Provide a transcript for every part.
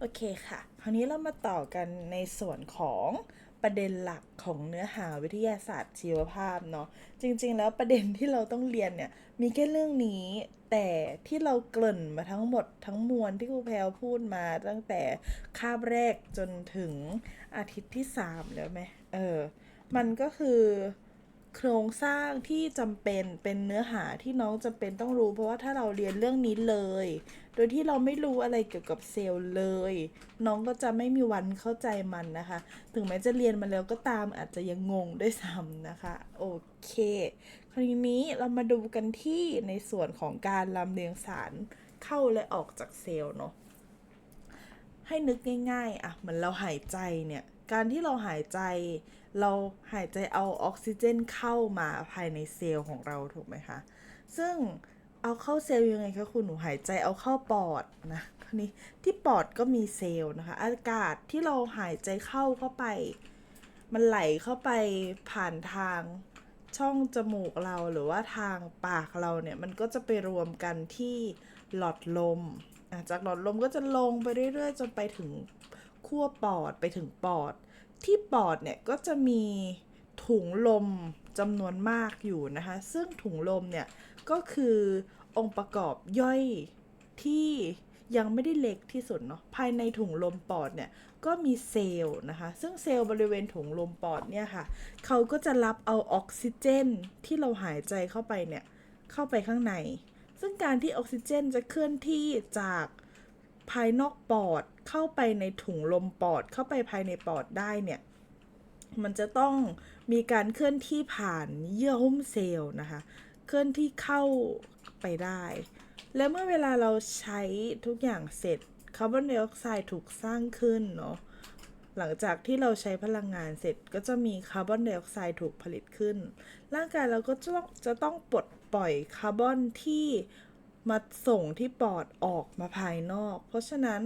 โอเคค่ะ คราวนี้เรามาต่อกันในส่วนของประเด็นหลักของเนื้อหาวิทยาศาสตร์ชีวภาพเนาะจริง ๆ แล้วประเด็นที่เราต้องเรียนเนี่ยมีแค่เรื่องนี้ แต่ที่เราเกริ่นมาทั้งหมดทั้งมวลที่ครูแพลวพูดมาตั้งแต่คาบแรกจนถึงอาทิตย์ที่สามแล้วไหมเออ มันก็คือ โครงสร้างที่จำเป็นเป็นเนื้อหาที่น้องจำเป็นต้องรู้ เพราะว่าถ้าเราเรียนเรื่องนี้เลย โดยที่เราไม่รู้อะไรเกี่ยวกับเซลล์เลย น้องก็จะไม่มีวันเข้าใจมันนะคะ ถึงแม้จะเรียนมาแล้วก็ตามอาจจะยังงงด้วยซ้ำนะคะ โอเค คราวนี้เรามาดูกันที่ในส่วนของการลำเลียงสารเข้าและออกจากเซลล์เนาะให้นึกง่ายๆอะเหมือนเราหายใจเนี่ย การที่เราหายใจ เราหายใจเอาออกซิเจนเข้ามาภายในเซลล์ของเราถูกไหมคะ ซึ่งเอาเข้าเซลล์ยังไงคะคุณหนูหายใจเอาเข้าปอดนะคราวนี้ที่ปอดก็มีเซลล์นะคะ อากาศที่เราหายใจเข้าเข้าไป มันไหลเข้าไปผ่านทางช่องจมูกเราหรือว่าทางปากเราเนี่ยมันก็จะไปรวมกันที่หลอดลม จากหลอดลมก็จะลงไปเรื่อยๆ จนไปถึง ขั้วปอดไปถึงปอด ที่ปอดเนี่ยก็จะมีถุงลมจำนวนมากอยู่นะคะ ซึ่งถุงลมเนี่ยก็คือองค์ประกอบย่อยที่ยังไม่ได้เล็กที่สุดเนาะภายในถุงลมปอดเนี่ยก็มีเซลล์นะคะ ซึ่งเซลล์บริเวณถุงลมปอดเนี่ยค่ะ เขาก็จะรับเอาออกซิเจนที่เราหายใจเข้าไปเนี่ย เข้าไปข้างใน ซึ่งการที่ออกซิเจนจะเคลื่อนที่จากภายนอกปอด เข้าไปในถุงลมปอดเข้าไปภายในปอดได้เนี่ย มันจะต้องมีการเคลื่อนที่ผ่านเยื่อหุ้มเซลล์นะคะ เคลื่อนที่เข้าไปได้ และเมื่อเวลาเราใช้ทุกอย่างเสร็จคาร์บอนไดออกไซด์ถูกสร้างขึ้นเนาะหลังจากที่เราใช้พลังงานเสร็จก็จะมีคาร์บอนไดออกไซด์ถูกผลิตขึ้น ร่างกายเราก็จะต้องจะต้องปลดปล่อยคาร์บอนที่ มาส่งที่ปอดออกมาภายนอก เพราะฉะนั้น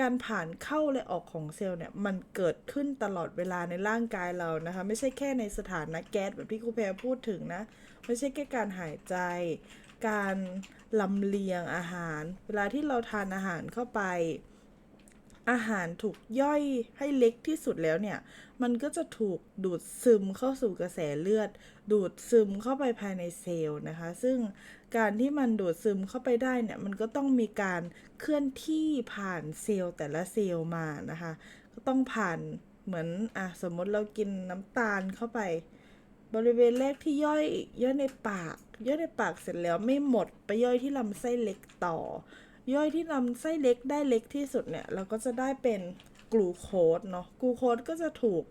การผ่านเข้าและออกของเซลล์เนี่ยมันเกิดขึ้นตลอดเวลาในร่างกายเรานะคะ ไม่ใช่แค่ในสถานะแก๊สแบบที่ครูแพรพูดถึงนะ ไม่ใช่แค่การหายใจ การลำเลียงอาหาร เวลาที่เราทานอาหารเข้าไป อาหารถูกย่อยให้เล็กที่สุดแล้วเนี่ย มันก็จะถูกดูดซึมเข้าสู่กระแสเลือด ดูดซึมเข้าไปภายในเซลล์นะคะ ซึ่ง การที่มันดูดซึมเข้าไปได้เนี่ยมันก็ต้องมีการเคลื่อนที่ผ่านเซลล์แต่ละเซลล์มานะคะ ก็ต้องผ่านเหมือนอะสมมติเรากินน้ำตาลเข้าไป บริเวณแรกที่ย่อยย่อยในปาก ย่อยในปากเสร็จแล้วไม่หมดไปย่อยที่ลำไส้เล็กต่อ ย่อยที่ลำไส้เล็กได้เล็กที่สุดเนี่ยเราก็จะได้เป็นกลูโคสเนาะกลูโคสก็จะถูก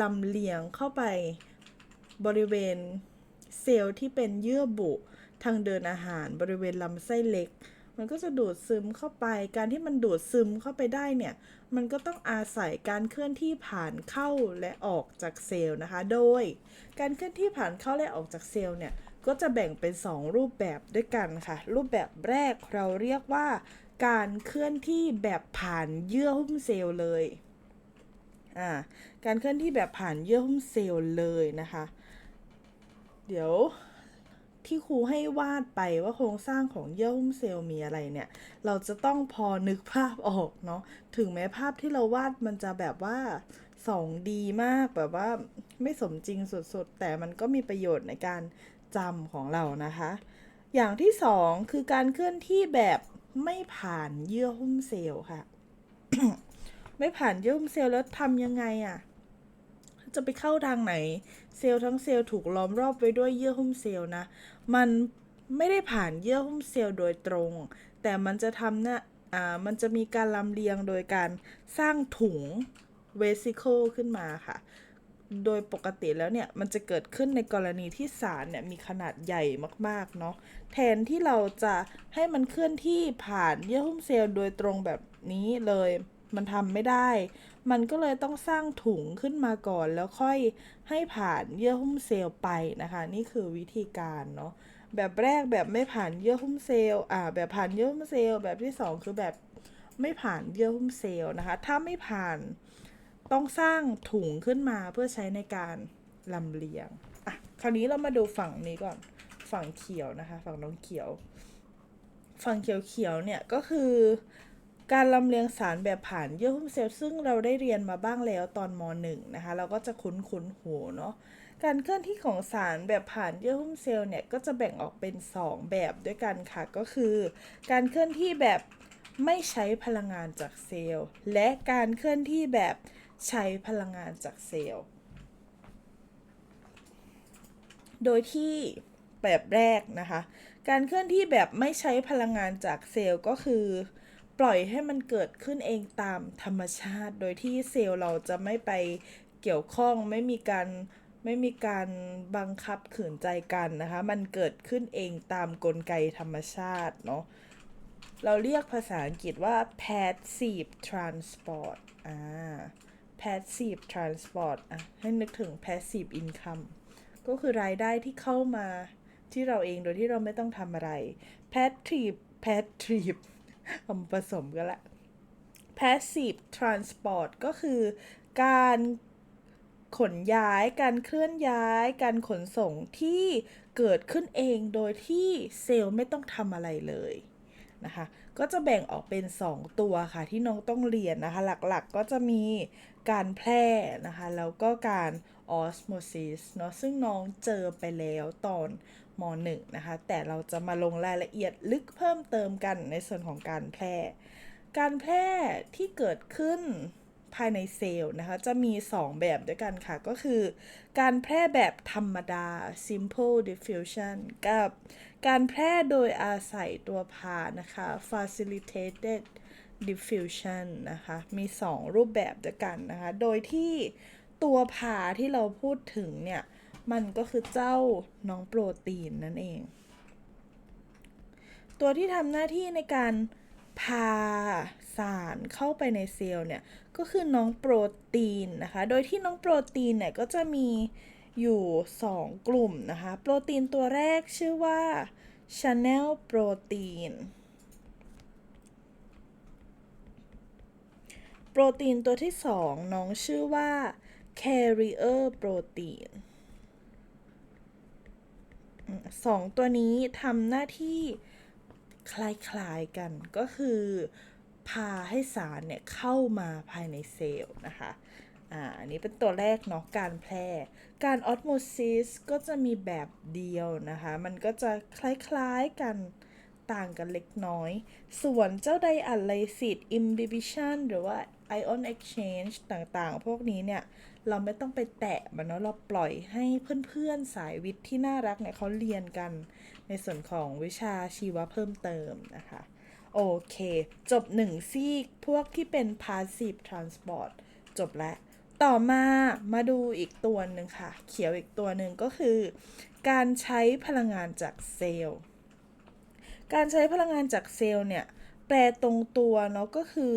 ลำเลียงเข้าไปบริเวณเซลล์ที่เป็นเยื่อบุ ทางเดินอาหารบริเวณลำไส้เล็ก มันก็จะดูดซึมเข้าไป การที่มันดูดซึมเข้าไปได้เนี่ย มันก็ต้องอาศัยการเคลื่อนที่ผ่านเข้าและออกจากเซลล์นะคะ โดย การเคลื่อนที่ผ่านเข้าและออกจากเซลล์เนี่ย ก็จะแบ่งเป็น 2 รูปแบบด้วยกันค่ะ รูปแบบแรกเราเรียกว่า การเคลื่อนที่แบบผ่านเยื่อหุ้มเซลล์เลย อ่า การเคลื่อนที่แบบผ่านเยื่อหุ้มเซลล์เลยนะคะ เดี๋ยว ที่ครูให้วาดไปว่าโครงสร้างของเยื่อหุ้มเซลล์มีอะไรเนี่ย เราจะต้องพอนึกภาพออกเนาะถึงแม้ภาพที่เราวาดมันจะแบบว่า 2D มากแบบว่าไม่สมจริงสุดๆ แต่มันก็มีประโยชน์ในการจำของเรานะคะ อย่างที่สองคือการเคลื่อนที่แบบไม่ผ่านเยื่อหุ้มเซลล์ค่ะ ไม่ผ่านเยื่อหุ้มเซลล์แล้วทำยังไงอะ่ะ จะไปเข้าทางไหน เซลล์ทั้งเซลล์ถูกล้อมรอบไว้ด้วยเยื่อหุ้มเซลล์นะ มันไม่ได้ผ่านเยื่อหุ้มเซลล์โดยตรง แต่มันจะทำนะอ่ามันจะมีการลำเลียงโดยการสร้างถุงเวสิเคิลขึ้นมาค่ะ โดยปกติแล้วเนี่ย มันจะเกิดขึ้นในกรณีที่สารเนี่ย มีขนาดใหญ่มากๆ เนาะ แทนที่เราจะให้มันเคลื่อนที่ผ่านเยื่อหุ้มเซลล์โดยตรงแบบนี้เลย มันทำไม่ได้ มันก็เลยต้องสร้างถุงขึ้นมาก่อน แล้วค่อยให้ผ่านเยื่อหุ้มเซลล์ไปนะคะ นี่คือวิธีการเนาะแบบแรกแบบไม่ผ่านเยื่อหุ้มเซลล์อ่าแบบผ่านเยื่อหุ้มเซลล์แบบที่สองคือแบบไม่ผ่านเยื่อหุ้มเซลล์นะคะ ถ้าไม่ผ่านต้องสร้างถุงขึ้นมาเพื่อใช้ในการลำเลียงอะคราวนี้เรามาดูฝั่งนี้ก่อนฝั่งเขียวนะคะ ฝั่งน้องเขียว ฝั่งเขียวๆเนี่ยก็คือ การลำเลียงสารแบบผ่านเยื่อหุ้มเซลล์ซึ่งเราได้เรียนมาบ้างแล้วตอนม .1 นะคะ เราก็จะคุ้นคุ้นๆหูเนาะการเคลื่อนที่ของสารแบบผ่านเยื่อหุ้มเซลล์เนี่ยก็จะแบ่งออกเป็น 2 แบบด้วยกันค่ะ ก็คือ การเคลื่อนที่แบบไม่ใช้พลังงานจากเซลล์ และการเคลื่อนที่แบบใช้พลังงานจากเซลล์ โดยที่แบบแรกนะคะ การเคลื่อนที่แบบไม่ใช้พลังงานจากเซลล์ก็คือ ปล่อยให้มันเกิดขึ้นเองตามธรรมชาติ โดยที่เซลล์เราจะไม่ไปเกี่ยวข้องไม่มีการไม่มีการบังคับขืนใจกันนะคะ มันเกิดขึ้นเองตามกลไกธรรมชาติเนาะเราเรียกภาษาอังกฤษว่า passive transport อ่า passive transport อะ ให้นึกถึง passive income ก็คือรายได้ที่เข้ามาที่เราเองโดยที่เราไม่ต้องทำอะไร passive passive เอามาผสมกันละ passive transport ก็คือการขนย้าย การเคลื่อนย้าย การขนส่งที่เกิดขึ้นเองโดยที่เซลล์ไม่ต้องทำอะไรเลยนะคะ ก็จะแบ่งออกเป็น 2 ตัวค่ะที่น้องต้องเรียนนะคะ หลักๆก็จะมีการแพร่นะคะ แล้วก็การออสโมซิสเนาะซึ่งน้องเจอไปแล้วตอน ม .1 นะคะ แต่เราจะมาลงรายละเอียดลึกเพิ่มเติมกันในส่วนของการแพร่ การแพร่ที่เกิดขึ้นภายในเซลล์นะคะ จะมี 2 แบบด้วยกันค่ะ ก็คือ การแพร่แบบธรรมดา simple diffusion กับการแพร่โดยอาศัยตัวพานะคะ facilitated diffusion นะคะ มี 2 รูปแบบด้วยกันนะคะ โดยที่ตัวพาที่เราพูดถึงเนี่ย มันก็คือเจ้าน้องโปรตีนนั่นเอง ตัวที่ทำหน้าที่ในการพาสารเข้าไปในเซลล์เนี่ย ก็คือน้องโปรตีนนะคะ โดยที่น้องโปรตีนเนี่ยก็จะมีอยู่ 2 กลุ่มนะคะ โปรตีนตัวแรกชื่อว่า Channel โปรตีนโปรตีนตัวที่ 2 น้องชื่อว่า Carrier โปรตีน สองตัวนี้ทำหน้าที่คล้ายๆกันก็คือ พาให้สารเนี่ยเข้ามาภายในเซลล์นะคะอ่าอันนี้เป็นตัวแรกเนาะการแพร่ การออสโมซิสก็จะมีแบบเดียวนะคะ มันก็จะคล้ายๆกันต่างกันเล็กน้อย ส่วนเจ้าไดอะไลซิส inhibition หรือว่า ion exchange ต่างๆ พวกนี้เนี่ย เราไม่ต้องไปแตะมันเนาะเราปล่อยให้เพื่อนๆสายวิทย์ที่น่ารักเนี่ยเขาเรียนกันในส่วนของวิชาชีวะเพิ่มเติมนะคะโอเค จบหนึ่งซีกพวกที่เป็น passive transport จบแล้ว ต่อมามาดูอีกตัวหนึ่งค่ะ เขียวอีกตัวหนึ่งก็คือ การใช้พลังงานจากเซลล์ การใช้พลังงานจากเซลล์เนี่ย แปลตรงตัวเนาะก็คือ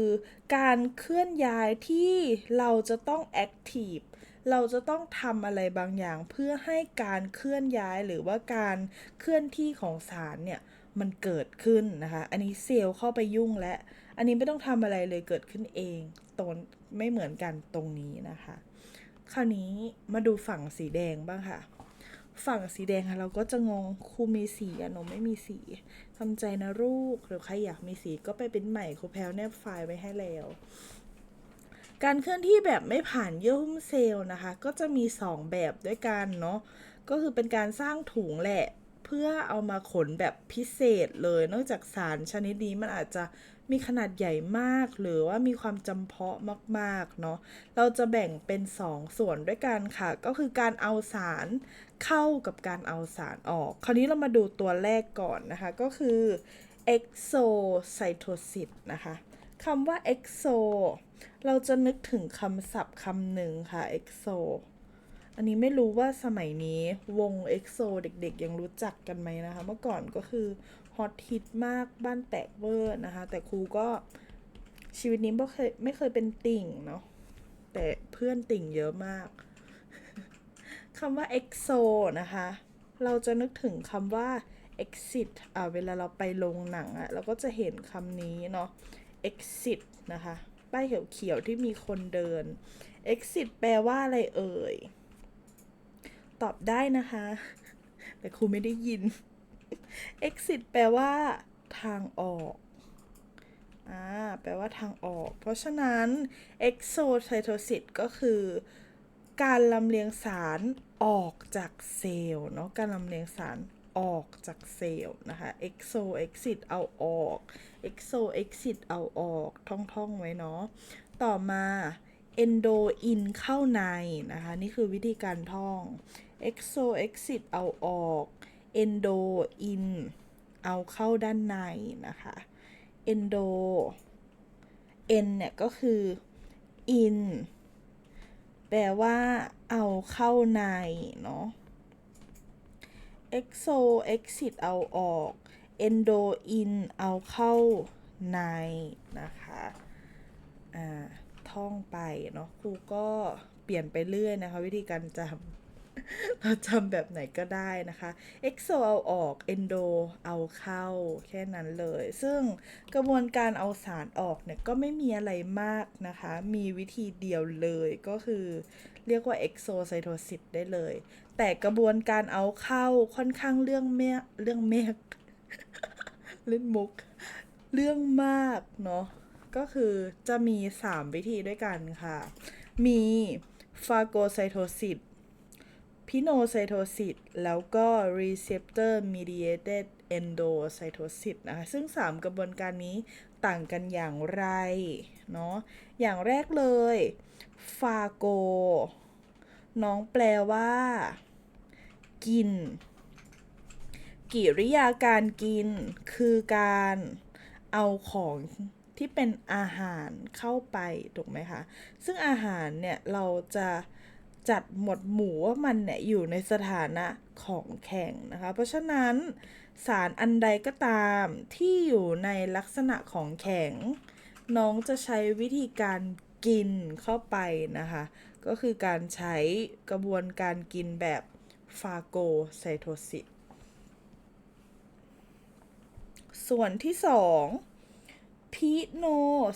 การเคลื่อนย้ายที่เราจะต้อง active เราจะต้องทำอะไรบางอย่างเพื่อให้การเคลื่อนย้ายหรือว่าการเคลื่อนที่ของสารเนี่ยมันเกิดขึ้นนะคะ อันนี้เซลล์เข้าไปยุ่งและอันนี้ไม่ต้องทำอะไรเลยเกิดขึ้นเองตนไม่เหมือนกันตรงนี้นะคะ คราวนี้มาดูฝั่งสีแดงบ้างค่ะ ฝั่งสีแดงค่ะเราก็จะงงครูมีสีอะหนูไม่มีสีทำใจนะลูกหรือใครอยากมีสีก็ไปเป็นใหม่ครูแพลวแนบไฟล์ไว้ให้แล้ว การเคลื่อนที่แบบไม่ผ่านเยื่อหุ้มเซลล์นะคะ ก็จะมี 2 แบบด้วยกันเนาะก็คือเป็นการสร้างถุงแหละเพื่อเอามาขนแบบพิเศษเลย นอกจากสารชนิดนี้มันอาจจะมีขนาดใหญ่มากหรือว่ามีความจำเพาะมาก ๆ เนาะ เราจะแบ่งเป็น 2ส่วนด้วยกันค่ะ ก็คือการเอาสาร เข้ากับการเอาสารออก คราวนี้เรามาดูตัวแรกก่อนนะคะ ก็คือ exocytosis นะคะคำว่า exo เราจะนึกถึงคำศัพท์คำหนึ่งค่ะ exo อันนี้ไม่รู้ว่าสมัยนี้วง EXO เด็กๆ ยังรู้จักกันไหมนะคะ เมื่อก่อนก็คือฮอตฮิตมากบ้านแตกเวอร์นะคะ แต่ครูก็ชีวิตนี้ไม่เคยไม่เคยเป็นติ่งเนาะแต่เพื่อนติ่งเยอะมากำว่า EXO นะคะ เราจะนึกถึงคำว่า exit อ่าเวลาเราไปโรงหนังอะเราก็จะเห็นคำนี้เนาะ exit นะคะ ป้ายเขียวๆที่มีคนเดิน exit แปลว่าอะไรเอ่ย ตอบได้นะคะ แต่ครูไม่ได้ยิน exit แปลว่า ทางออกอ่าแปลว่าทางออก เพราะฉะนั้น exocytosis ก็คือ การลำเลียงสารออกจากเซลล์เนาะการลำเลียงสารออกจากเซลล์นะคะ exo exit เอาออก exo exit เอาออกท่องๆไว้เนาะต่อมา endo in เข้าในนะคะ นี่คือวิธีการท่อง exo exit เอาออก endo in เอาเข้าด้านในนะคะ endo n เนี่ยก็คือ in แปลว่า เอาเข้าใน เนาะ exo exit เอาออก endo in เอาเข้าใน นะคะ อ่า ท่องไป เนาะครูก็เปลี่ยนไปเรื่อยนะคะ วิธีการจำ เราจำแบบไหนก็ได้นะคะ exo เอาออก endo เอาเข้า แค่นั้นเลย ซึ่งกระบวนการเอาสารออกเนี่ยก็ไม่มีอะไรมากนะคะ มีวิธีเดียวเลยก็คือเรียกว่า exocytosis ได้เลย แต่กระบวนการเอาเข้าค่อนข้างเรื่องเมกเรื่องเมกเล่นมุก เรื่องมากเนาะก็คือจะมี 3 วิธีด้วยกันค่ะ มีฟาโกไซโทซิส phagocytosis pinocytosis แล้วก็ receptor mediated endocytosis นะคะซึ่ง 3 กระบวนการนี้ต่างกันอย่างไรเนาะอย่างแรกเลย phago น้องแปลว่า กิน กิริยาการกิน คือการเอาของที่เป็นอาหารเข้าไป ถูกไหมคะ ซึ่งอาหารเนี่ย เราจะ จัดหมวดหมู่ว่ามันเนี่ยอยู่ในสถานะของแข็งนะคะ เพราะฉะนั้นสารอันใดก็ตามที่อยู่ในลักษณะของแข็ง น้องจะใช้วิธีการกินเข้าไปนะคะ ก็คือการใช้กระบวนการกินแบบฟาโกไซโทซิสส่วนที่สองพิโน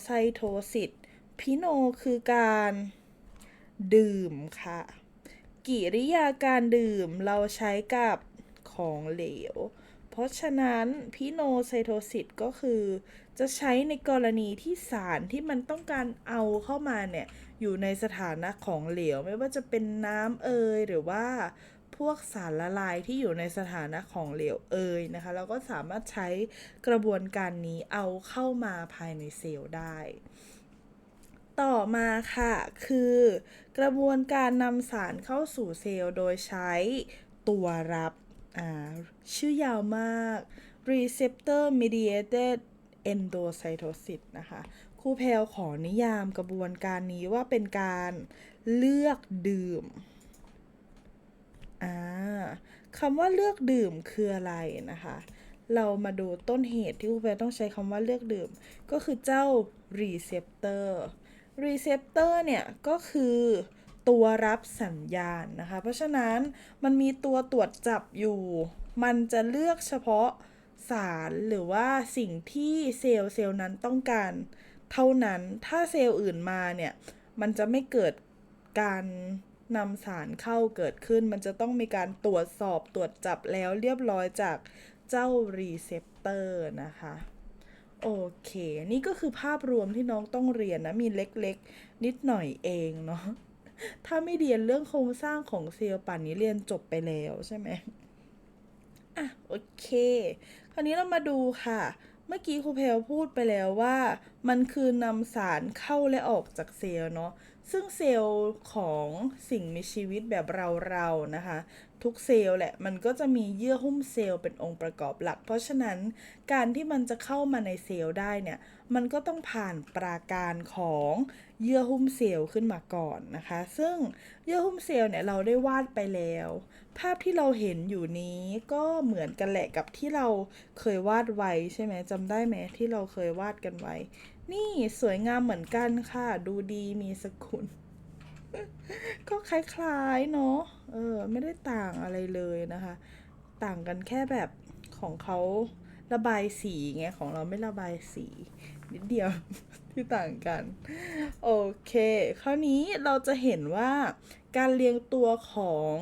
ไซโทซิสพิโนคือการ ดื่มค่ะ กิริยาการดื่มเราใช้กับของเหลว เพราะฉะนั้นพิโนไซโทซิสก็คือ จะใช้ในกรณีที่สารที่มันต้องการเอาเข้ามาเนี่ย อยู่ในสถานะของเหลว ไม่ว่าจะเป็นน้ำเอยหรือว่าพวกสารละลายที่อยู่ในสถานะของเหลวเอยนะคะเราก็สามารถใช้กระบวนการนี้เอาเข้ามาภายในเซลล์ได้ ต่อมาค่ะ คือกระบวนการนำสารเข้าสู่เซลล์โดยใช้ตัวรับชื่อยาวมาก receptor mediated endocytosis นะคะครูแพลขอนิยามกระบวนการนี้ว่าเป็นการเลือกดื่มคำว่าเลือกดื่มคืออะไรนะคะ เรามาดูต้นเหตุที่ครูแพลต้องใช้คำว่าเลือกดื่ม ก็คือเจ้า receptor receptor เนี่ยก็คือตัวรับสัญญาณนะคะ เพราะฉะนั้นมันมีตัวตรวจจับอยู่ มันจะเลือกเฉพาะสารหรือว่าสิ่งที่เซลล์เซลล์นั้นต้องการ เท่านั้นถ้าเซลล์อื่นมาเนี่ย มันจะไม่เกิดการนำสารเข้าเกิดขึ้น มันจะต้องมีการตรวจสอบตรวจจับแล้วเรียบร้อยจากเจ้ารีเซพเตอร์นะคะ โอเค นี่ก็คือภาพรวมที่น้องต้องเรียนนะ มีเล็กๆ นิดหน่อยเองเนาะ ถ้าไม่เรียนเรื่องโครงสร้างของเซลล์ป่านนี้เรียนจบไปแล้วใช่ไหมอะโอเค คราวนี้เรามาดูค่ะ เมื่อกี้ครูเพลพูดไปแล้วว่า มันคือนำสารเข้าและออกจากเซลล์เนาะ ซึ่งเซลล์ของสิ่งมีชีวิตแบบเราๆนะคะ ทุกเซลล์แหละมันก็จะมีเยื่อหุ้มเซลล์เป็นองค์ประกอบหลัก เพราะฉะนั้นการที่มันจะเข้ามาในเซลล์ได้เนี่ยมันก็ต้องผ่านปราการของเยื่อหุ้มเซลล์ขึ้นมาก่อนนะคะ ซึ่งเยื่อหุ้มเซลล์เนี่ยเราได้วาดไปแล้ว ภาพที่เราเห็นอยู่นี้ก็เหมือนกันแหละกับที่เราเคยวาดไว้ใช่ไหมจำได้ไหมที่เราเคยวาดกันไว้ นี่สวยงามเหมือนกันค่ะ ดูดีมีสกุล ก็คล้ายๆเนาะ เออ ไม่ได้ต่างอะไรเลยนะคะ ต่างกันแค่แบบของเขาระบายสีไง ของเราไม่ระบายสีนิดเดียวที่ต่างกัน โอเค คราวนี้เราจะเห็นว่าการเรียงตัวของ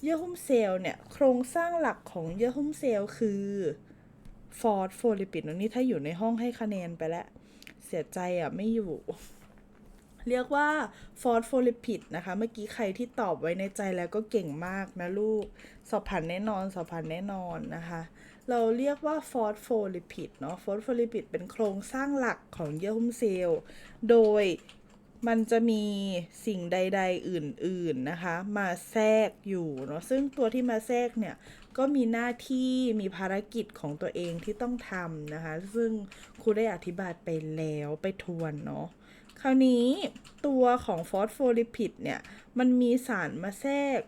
เยื่อหุ้มเซลล์เนี่ย โครงสร้างหลักของเยื่อหุ้มเซลล์คือฟอสโฟลิปิดนี่ถ้าอยู่ในห้องให้คะแนนไปแล้ว เสียใจอะ ไม่อยู่ เรียกว่าฟอสโฟลิปิดนะคะ เมื่อกี้ใครที่ตอบไว้ในใจแล้วก็เก่งมากนะลูก สอบผ่านแน่นอน สอบผ่านแน่นอนนะคะ เราเรียกว่าฟอสโฟลิปิดเนาะ ฟอสโฟลิปิดเป็นโครงสร้างหลักของเยื่อหุ้มเซลล์ โดยมันจะมีสิ่งใด ๆ อื่น ๆ นะคะ มาแทรกอยู่เนาะ ซึ่งตัวที่มาแทรกเนี่ย ก็มีหน้าที่มีภารกิจของตัวเองที่ต้องทำนะคะ ซึ่งครูได้อธิบายไปแล้วไปทวนเนาะ คราวนี้ตัวของฟอสโฟลิปิดเนี่ย มันมีสารมาแทรก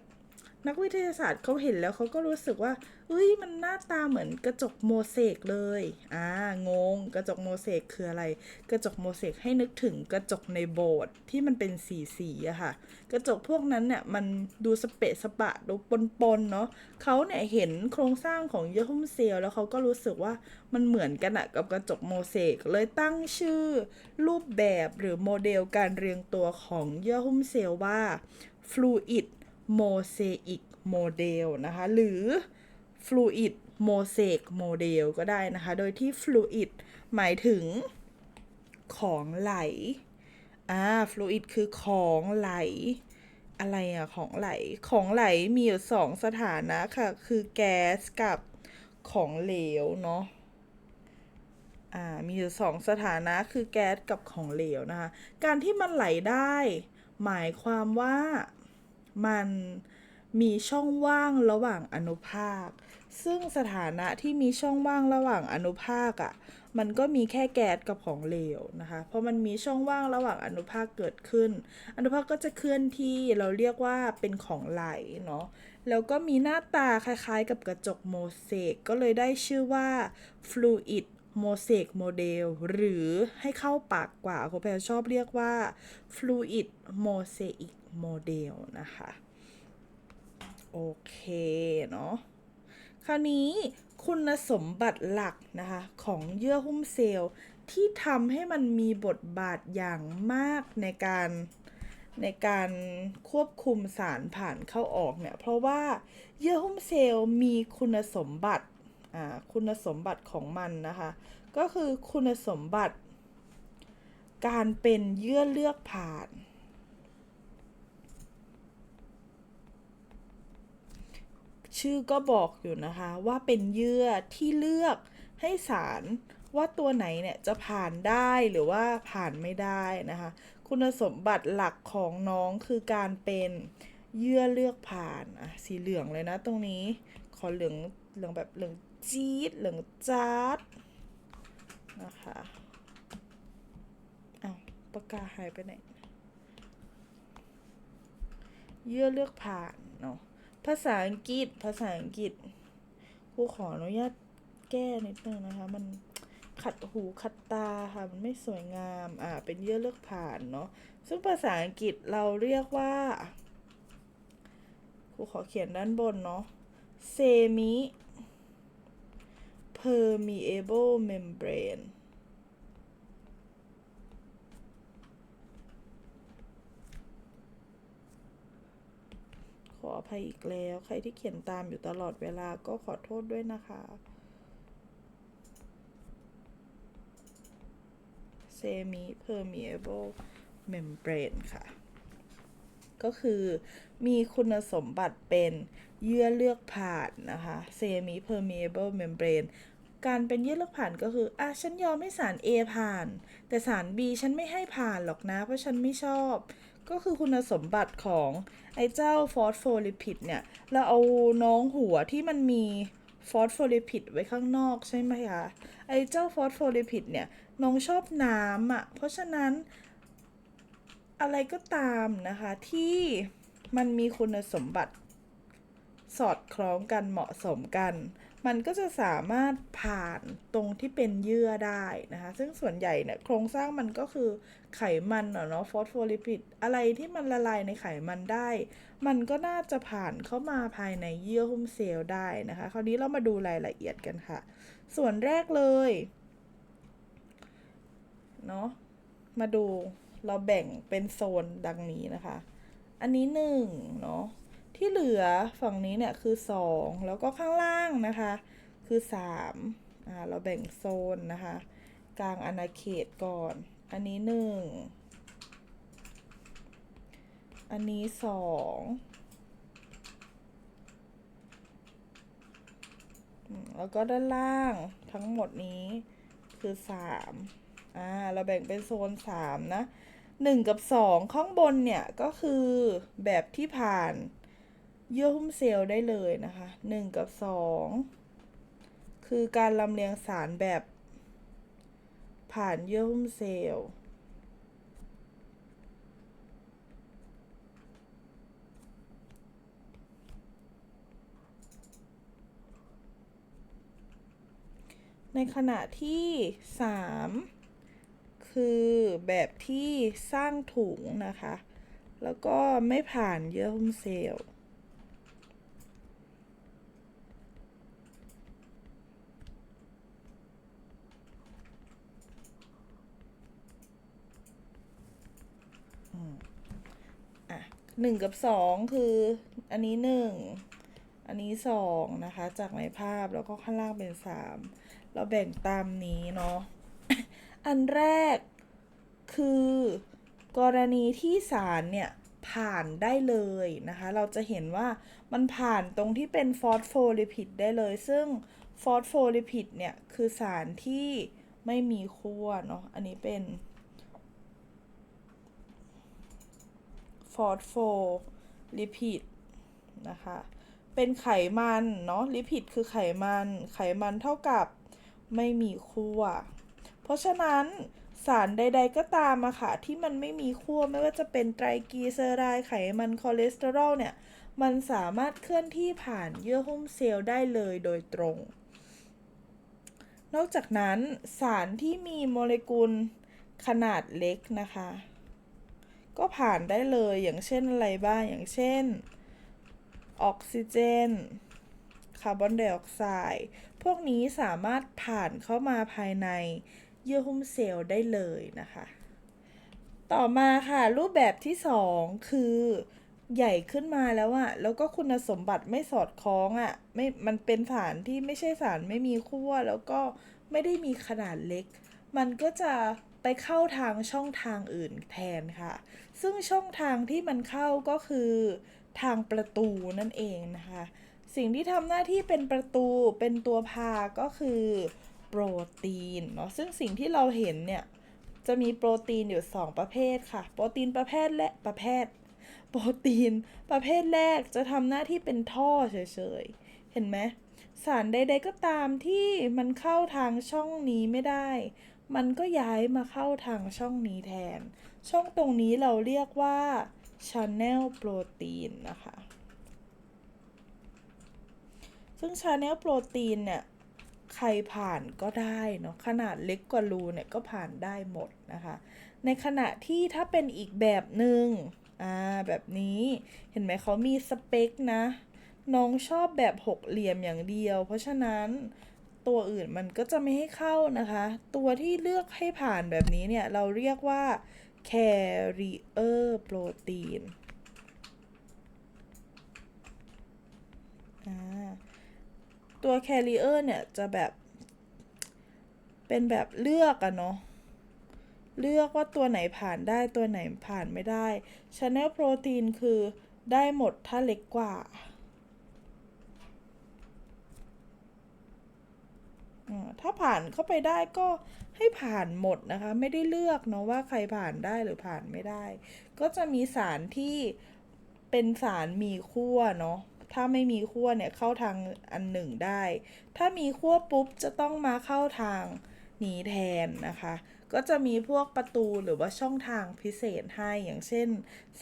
นักวิทยาศาสตร์เขาเห็นแล้วเขาก็รู้สึกว่าเอ้ยมันหน้าตาเหมือนกระจกโมเสกเลย อ่างง กระจกโมเสกคืออะไร กระจกโมเสกให้นึกถึงกระจกในโบสถ์ที่มันเป็นสีสีอะค่ะ กระจกพวกนั้นเนี่ยมันดูสเปะสปะดูปนๆเนาะเขาเนี่ยเห็นโครงสร้างของเยอหุ้มเซลแล้วเขาก็รู้สึกว่ามันเหมือนกันอะกับกระจกโมเสกเลยตั้งชื่อ รูปแบบหรือโมเดลการเรียงตัวของเยอหุ้มเซลว่า fluid mosaic model นะคะ หรือ fluid mosaic model ก็ได้นะคะ โดยที่ fluid หมายถึงของไหล อ่า fluid คือของไหล อะไรอะของไหล ของไหลมีอยู่สองสถานะค่ะ คือแก๊สกับของเหลวเนาะอ่า มีอยู่สองสถานะคือแก๊สกับของเหลวนะคะ การที่มันไหลได้ หมายความว่า มันมีช่องว่างระหว่างอนุภาค ซึ่งสถานะที่มีช่องว่างระหว่างอนุภาคอะ่ะ มันก็มีแค่แก๊สกับของเหลวนะคะ เพราะมันมีช่องว่างระหว่างอนุภาคเกิดขึ้น อนุภาคก็จะเคลื่อนที่เราเรียกว่าเป็นของไหลเนาะ แล้วก็มีหน้าตาคล้ายๆกับกระจกโมเสก ก็เลยได้ชื่อว่า fluid mosaic model หรือให้เข้าปากกว่าครูแพรชอบเรียกว่า fluid mosaic model นะคะ โอเคเนาะคราวนี้คุณสมบัติหลักนะคะ ของเยื่อหุ้มเซลล์ที่ทำให้มันมีบทบาทอย่างมากในการในการควบคุมสารผ่านเข้าออกเนี่ย เพราะว่าเยื่อหุ้มเซลล์มีคุณสมบัติอ่าคุณสมบัติของมันนะคะ ก็คือคุณสมบัติ การเป็นเยื่อเลือกผ่าน ชื่อก็บอกอยู่นะคะว่าเป็นเยื่อที่เลือกให้สารว่าตัวไหนเนี่ยจะผ่านได้หรือว่าผ่านไม่ได้นะคะ คุณสมบัติหลักของน้องคือการเป็นเยื่อเลือกผ่านอะสีเหลืองเลยนะตรงนี้ ขอเหลืองเหลืองแบบเหลืองจี๊ดเหลืองจ๊าดนะคะเอาปากกาหายไปไหน เยื่อเลือกผ่านเนาะ ภาษาอังกฤษ ภาษาอังกฤษครูขออนุญาตแก้นิดนึงนะคะ มันขัดหูขัดตาค่ะ มันไม่สวยงาม อ่า เป็นเยื่อเลือกผ่านเนาะ ซึ่งภาษาอังกฤษเราเรียกว่าครูขอเขียนด้านบนเนาะ semi permeable membrane ข ออภัยอีกแล้ว ใครที่เขียนตามอยู่ตลอดเวลาก็ขอโทษด้วยนะคะ semi permeable membrane ค่ะ ก็คือมีคุณสมบัติเป็นเยื่อเลือกผ่านนะคะ semi permeable membrane การเป็นเยื่อเลือกผ่านก็คือ อะ ฉันยอมให้สาร A ผ่าน แต่สาร B ฉันไม่ให้ผ่านหรอกนะ เพราะฉันไม่ชอบ ก็คือคุณสมบัติของไอ้เจ้าฟอสโฟลิปิดเนี่ย เราเอาน้องหัวที่มันมีฟอสโฟลิปิดไว้ข้างนอกใช่ไหมคะ ไอ้เจ้าฟอสโฟลิปิดเนี่ย น้องชอบน้ำอะ่ะ เพราะฉะนั้นอะไรก็ตามนะคะที่มันมีคุณสมบัติสอดคล้องกันเหมาะสมกัน มันก็จะสามารถผ่านตรงที่เป็นเยื่อได้นะคะ ซึ่งส่วนใหญ่เนี่ยโครงสร้างมันก็คือไขมันอเนาะฟอสโฟลิปิดอะไรที่มันละลายในไขมันได้ มันก็น่าจะผ่านเข้ามาภายในเยื่อหุ้มเซลล์ได้นะคะ คราวนี้เรามาดูรายละเอียดกันค่ะ ส่วนแรกเลยเนาะมาดูเราแบ่งเป็นโซนดังนี้นะคะ อันนี้หนึ่งเนาะ ที่เหลือฝั่งนี้เนี่ยคือ 2 แล้วก็ข้างล่างนะคะ คือ3อ่าเราแบ่งโซนนะคะ กลางอาณาเขตก่อน อันนี้หนึ่งอันนี้สองแล้วก็ด้านล่างทั้งหมดนี้คือสามอ่าเราแบ่งเป็นโซนสามนะหนึ่งกับสองข้างบนเนี่ย ก็คือแบบที่ผ่าน เยื่อหุ้มเซลล์ได้เลยนะคะหนึ่งกับสองคือการลำเลียงสารแบบ ผ่านเยื่อหุ้มเซลล์ในขณะที่ 3 คือแบบที่สร้างถุงนะคะ แล้วก็ไม่ผ่านเยื่อหุ้มเซลล์ อะ หนึ่งกับสองคืออันนี้หนึ่งอันนี้สองนะคะ จากในภาพแล้วก็ข้างล่างเป็นสามเราแบ่งตามนี้เนาะอันแรกคือกรณีที่สารเนี่ยผ่านได้เลยนะคะ เราจะเห็นว่ามันผ่านตรงที่เป็นฟอสโฟลิพิดได้เลย ซึ่งฟอสโฟลิพิดเนี่ย คือสารที่ไม่มีขั้วเนาะ อันนี้เป็น อสโฟลิพิดนะคะ เป็นไขมันเนาะลิพิดคือไขมัน ไขมันเท่ากับไม่มีขั้วเพราะฉะนั้นสารใด ๆ ก็ตามอะค่ะ ที่มันไม่มีขั้วไม่ว่าจะเป็นไตรกีเซอไรด์ไขมันคอเลสเตอรอลเนี่ย มันสามารถเคลื่อนที่ผ่านเยื่อหุ้มเซลล์ได้เลยโดยตรง นอกจากนั้นสารที่มีโมเลกุลขนาดเล็กนะคะ ก็ผ่านได้เลยอย่างเช่นอะไรบ้างอย่างเช่น ออกซิเจนคาร์บอนไดออกไซด์พวกนี้สามารถผ่านเข้ามาภายในเยื่อหุ้มเซลล์ได้เลยนะคะ ต่อมาค่ะ รูปแบบที่ 2 คือใหญ่ขึ้นมาแล้วอะแล้วก็คุณสมบัติไม่สอดคล้องอะไม่มันเป็นสารที่ไม่ใช่สารไม่มีขั้วแล้วก็ไม่ได้มีขนาดเล็ก มันก็จะ ไปเข้าทางช่องทางอื่นแทนค่ะ ซึ่งช่องทางที่มันเข้าก็คือทางประตูนั่นเองนะคะ สิ่งที่ทำหน้าที่เป็นประตูเป็นตัวพาก็คือโปรตีนเนาะซึ่งสิ่งที่เราเห็นเนี่ยจะมีโปรตีนอยู่ 2 ประเภทค่ะ โปรตีนประเภทและประเภท โปรตีนประเภทแรกจะทำหน้าที่เป็นท่อเฉยๆ เห็นไหมสารใดๆก็ตามที่มันเข้าทางช่องนี้ไม่ได้ มันก็ย้ายมาเข้าทางช่องนี้แทน ช่องตรงนี้เราเรียกว่า channel โปรตีนนะคะ ซึ่ง channel โปรตีนเนี่ยใครผ่านก็ได้เนาะขนาดเล็กกว่ารูเนี่ยก็ผ่านได้หมดนะคะ ในขณะที่ถ้าเป็นอีกแบบหนึ่งอ่าแบบนี้เห็นไหมเขามีสเปคนะ น้องชอบแบบหกเหลี่ยมอย่างเดียว เพราะฉะนั้น ตัวอื่นมันก็จะไม่ให้เข้านะคะ ตัวที่เลือกให้ผ่านแบบนี้เนี่ย เราเรียกว่า carrier protein ตัว carrier เนี่ยจะแบบเป็นแบบเลือกอะเนาะเลือกว่าตัวไหนผ่านได้ตัวไหนผ่านไม่ได้ channel protein คือได้หมดถ้าเล็กกว่า ถ้าผ่านเข้าไปได้ก็ให้ผ่านหมดนะคะ ไม่ได้เลือกเนาะว่าใครผ่านได้หรือผ่านไม่ได้ ก็จะมีสารที่เป็นสารมีขั้วเนาะถ้าไม่มีขั้วเนี่ยเข้าทางอันหนึ่งได้ ถ้ามีขั้วปุ๊บจะต้องมาเข้าทางนี้แทนนะคะ ก็จะมีพวกประตูหรือว่าช่องทางพิเศษให้ อย่างเช่น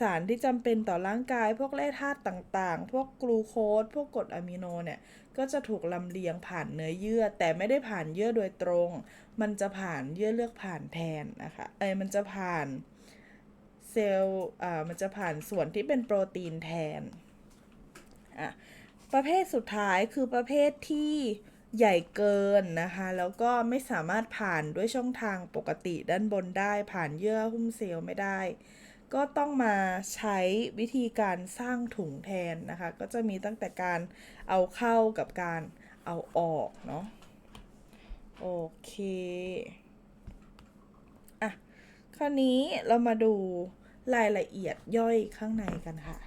สารที่จำเป็นต่อร่างกาย พวกแร่ธาตุต่างๆ พวกกลูโคส พวกกรดอะมิโนเนี่ยก็จะถูกลำเลียงผ่านเนื้อเยื่อ แต่ไม่ได้ผ่านเยื่อโดยตรง มันจะผ่านเยื่อเลือกผ่านแทนนะคะเอ้ยมันจะผ่านเซลล์อ่ามันจะผ่านส่วนที่เป็นโปรตีนแทนอะประเภทสุดท้ายคือประเภทที่ ใหญ่เกินนะคะ แล้วก็ไม่สามารถผ่านด้วยช่องทางปกติด้านบนได้ ผ่านเยื่อหุ้มเซลล์ไม่ได้ ก็ต้องมาใช้วิธีการสร้างถุงแทนนะคะ ก็จะมีตั้งแต่การเอาเข้ากับการเอาออกเนาะ โอเค อะ คราวนี้เรามาดูรายละเอียดย่อยข้างในกันค่ะ